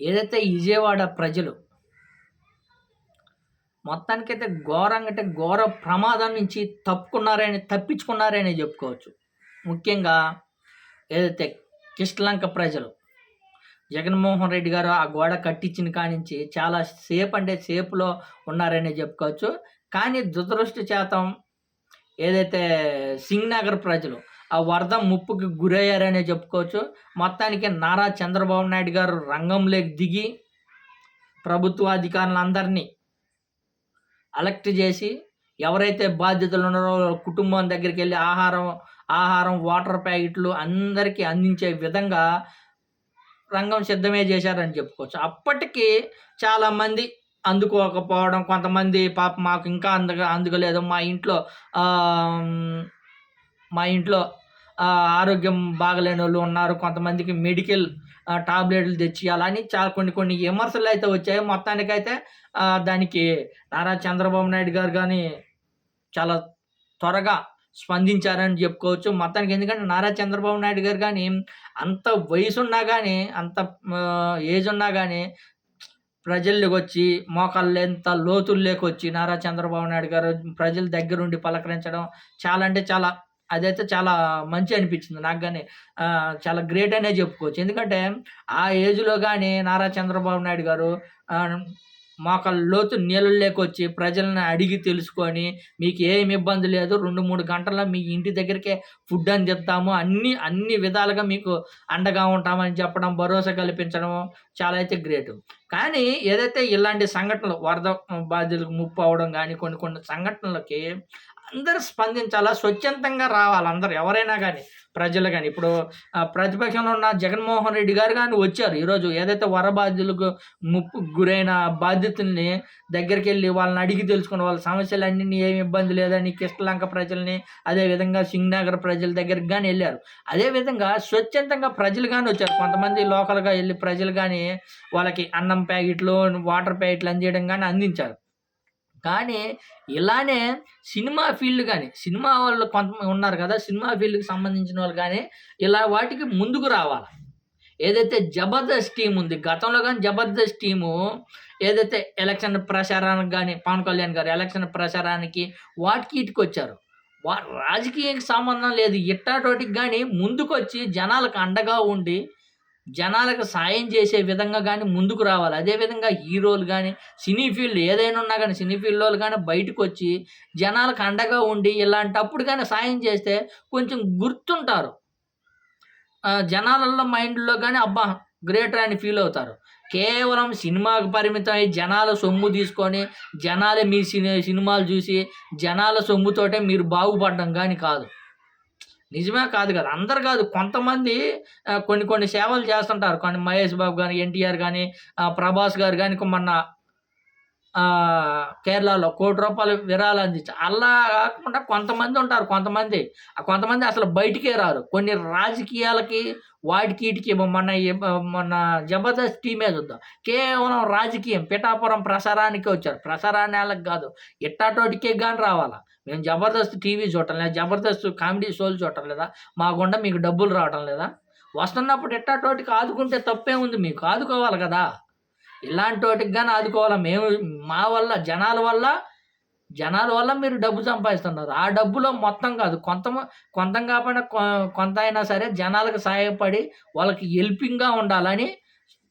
ఏదైతే విజయవాడ ప్రజలు మొత్తానికైతే ఘోరంగా అంటే ఘోర ప్రమాదం నుంచి తప్పుకున్నారని తప్పించుకున్నారని చెప్పుకోవచ్చు. ముఖ్యంగా ఏదైతే కిష్లంక ప్రజలు జగన్మోహన్ రెడ్డి గారు ఆ గోడ కట్టించిన కానించి చాలా సేఫ్ అంటే సేఫ్లో ఉన్నారని చెప్పుకోవచ్చు. కానీ దురదృష్టి శాతం ఏదైతే సింగ్ నగర్ ప్రజలు ఆ వరద ముప్పుకి గురయ్యారనే చెప్పుకోవచ్చు. మొత్తానికి నారా చంద్రబాబు నాయుడు గారు రంగంలోకి దిగి ప్రభుత్వ అధికారులందరినీ అలెక్ట్ చేసి ఎవరైతే బాధ్యతలు ఉన్నారో కుటుంబం దగ్గరికి వెళ్ళి ఆహారం ఆహారం వాటర్ ప్యాకెట్లు అందరికీ అందించే విధంగా రంగం సిద్ధమే చేశారని చెప్పుకోవచ్చు. అప్పటికి చాలామంది అందుకోకపోవడం కొంతమంది పాప మాకు ఇంకా అందగా అందుకోలేదు. మా ఇంట్లో మా ఇంట్లో ఆరోగ్యం బాగలేని వాళ్ళు ఉన్నారు. కొంతమందికి మెడికల్ టాబ్లెట్లు తెచ్చి అలా అని చాలా కొన్ని కొన్ని విమర్శలు అయితే వచ్చాయి. మొత్తానికైతే దానికి నారా చంద్రబాబు నాయుడు గారు కానీ చాలా త్వరగా స్పందించారని చెప్పుకోవచ్చు. మొత్తానికి ఎందుకంటే నారా చంద్రబాబు నాయుడు గారు కానీ అంత వయసు ఉన్నా కానీ అంత ఏజ్ ఉన్నా కానీ ప్రజల్లోకి వచ్చి మోకాళ్ళు ఎంత లోతుల్లోకి వచ్చి నారా చంద్రబాబు నాయుడు గారు ప్రజల దగ్గరుండి పలకరించడం చాలా అంటే చాలా అదైతే చాలా మంచి అనిపించింది. నాకు కానీ చాలా గ్రేట్ అనే చెప్పుకోవచ్చు. ఎందుకంటే ఆ ఏజ్లో కానీ నారా చంద్రబాబు నాయుడు గారు మాకు మోకాళ్ళ లోతు నీళ్ళు వచ్చి ప్రజలను అడిగి తెలుసుకొని మీకు ఏమి ఇబ్బంది లేదు రెండు మూడు గంటల్లో మీ ఇంటి దగ్గరికే ఫుడ్ అందిస్తాము అన్ని అన్ని విధాలుగా మీకు అండగా ఉంటామని చెప్పడం భరోసా కల్పించడం చాలా అయితే గ్రేట్. కానీ ఏదైతే ఇలాంటి సంఘటనలు వరద బాధ్యులకు ముప్పు అవడం కానీ కొన్ని కొన్ని సంఘటనలకి అందరూ స్పందించాలా? స్వచ్ఛందంగా రావాలి అందరు? ఎవరైనా కానీ ప్రజలు కానీ ఇప్పుడు ప్రతిపక్షంలో ఉన్న జగన్మోహన్ రెడ్డి గారు కానీ వచ్చారు. ఈరోజు ఏదైతే వర బాధ్యులకు ముప్పు గురైన బాధ్యతల్ని దగ్గరికి వెళ్ళి వాళ్ళని అడిగి తెలుసుకుని వాళ్ళ సమస్యలన్నీ ఏమి ఇబ్బంది లేదని కిష్టలంక ప్రజల్ని అదేవిధంగా సింగ్నగర్ ప్రజల దగ్గరికి కానీ వెళ్ళారు. అదేవిధంగా స్వచ్ఛందంగా ప్రజలు కానీ వచ్చారు. కొంతమంది లోకల్గా వెళ్ళి ప్రజలు కానీ వాళ్ళకి అన్నం ప్యాకెట్లు వాటర్ ప్యాకెట్లు అందించడం కానీ అందించారు. కానీ ఇలానే సినిమా ఫీల్డ్ కానీ సినిమా వాళ్ళు కొంతమంది ఉన్నారు కదా సినిమా ఫీల్డ్కి సంబంధించిన వాళ్ళు కానీ ఇలా వాటికి ముందుకు రావాలి. ఏదైతే జబర్దస్త్ టీం ఉంది గతంలో కానీ జబర్దస్త్ టీము ఏదైతే ఎలక్షన్ ప్రచారానికి కానీ పవన్ కళ్యాణ్ గారు ఎలక్షన్ ప్రచారానికి వాటికి ఇటుకు వచ్చారు వా రాజకీయానికి సంబంధం లేదు. ఇట్టాటోటికి కానీ ముందుకు వచ్చి జనాలకు అండగా ఉండి జనాలకు సాయం చేసే విధంగా కానీ ముందుకు రావాలి. అదేవిధంగా హీరోలు కానీ సినీ ఫీల్డ్ ఏదైనా ఉన్నా కానీ సినీ ఫీల్డ్ వాళ్ళు కానీ బయటకు వచ్చి జనాలకు అండగా ఉండి ఇలాంటప్పుడు కానీ సాయం చేస్తే కొంచెం గుర్తుంటారు. జనాలలో మైండ్లో కానీ అబ్బా గ్రేటర్ అని ఫీల్ అవుతారు. కేవలం సినిమాకు పరిమితం అయ్యి జనాల సొమ్ము తీసుకొని జనాలే మీ సిని సినిమాలు చూసి జనాల సొమ్ముతోటే మీరు బాగుపడడం కానీ కాదు. నిజమే కాదు కదా. అందరు కాదు. కొంతమంది కొన్ని కొన్ని సేవలు చేస్తుంటారు. కొన్ని మహేష్ బాబు కానీ ఎన్టీఆర్ కానీ ప్రభాస్ గారు కానీ మొన్న కేరళలో కోటి రూపాయలు విరాళాలు అందించి అలా కాకుండా కొంతమంది ఉంటారు కొంతమంది. ఆ కొంతమంది అసలు బయటికే రారు. కొన్ని రాజకీయాలకి వాటికి వీటికి మొన్న మొన్న జబర్దస్త్ టీమే చూద్దాం. కేవలం రాజకీయం పిఠాపురం ప్రసారానికి వచ్చారు. ప్రసారాన్ని వాళ్ళకి కాదు ఇట్టాటోటికే కానీ రావాలా? మేము జబర్దస్త్ టీవీ చూడటం లేదా జబర్దస్త్ కామెడీ షోలు చూడటం లేదా మా గుండా మీకు డబ్బులు రావటం లేదా? వస్తున్నప్పుడు ఇట్టాటోటికి ఆదుకుంటే తప్పే ఉంది మీకు? ఆదుకోవాలి కదా. ఇలాంటి వాటికి కానీ ఆదుకోవాలి? మేము మా వల్ల జనాల వల్ల జనాల వల్ల మీరు డబ్బు సంపాదిస్తున్నారు. ఆ డబ్బులో మొత్తం కాదు. కొంత కొంత కాకపోయినా కొ- కొంత అయినా సరే జనాలకు సహాయపడి వాళ్ళకి హెల్పింగ్గా ఉండాలని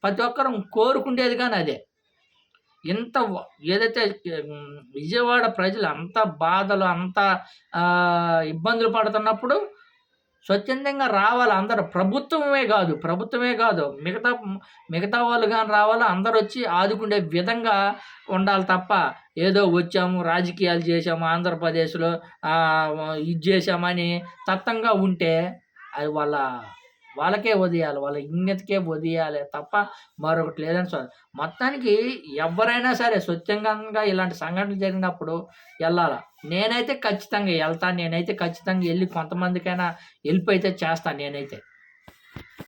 ప్రతి ఒక్కరం కోరుకుండేది కానీ అదే. ఇంత ఏదైతే విజయవాడ ప్రజలు అంత బాధలు అంత ఇబ్బందులు పడుతున్నప్పుడు స్వచ్ఛందంగా రావాలి. అందరు ప్రభుత్వమే కాదు ప్రభుత్వమే కాదు. మిగతా మిగతా వాళ్ళు కానీ రావాలి? అందరూ వచ్చి ఆదుకునే విధంగా ఉండాలి తప్ప ఏదో వచ్చాము రాజకీయాలు చేసాము ఆంధ్రప్రదేశ్లో ఇది చేసామని తత్వంగా ఉంటే అది వాళ్ళ వాళ్ళకే వదియాలి వాళ్ళ ఇంగతికే వదియాలి తప్ప మరొకటి లేదని సార్ మొత్తానికి ఎవరైనా సరే స్వచ్ఛంగా ఇలాంటి సంఘటనలు జరిగినప్పుడు వెళ్ళాల? నేనైతే ఖచ్చితంగా వెళ్తాను నేనైతే ఖచ్చితంగా వెళ్ళి కొంతమందికైనా హెల్ప్ అయితే చేస్తాను నేనైతే.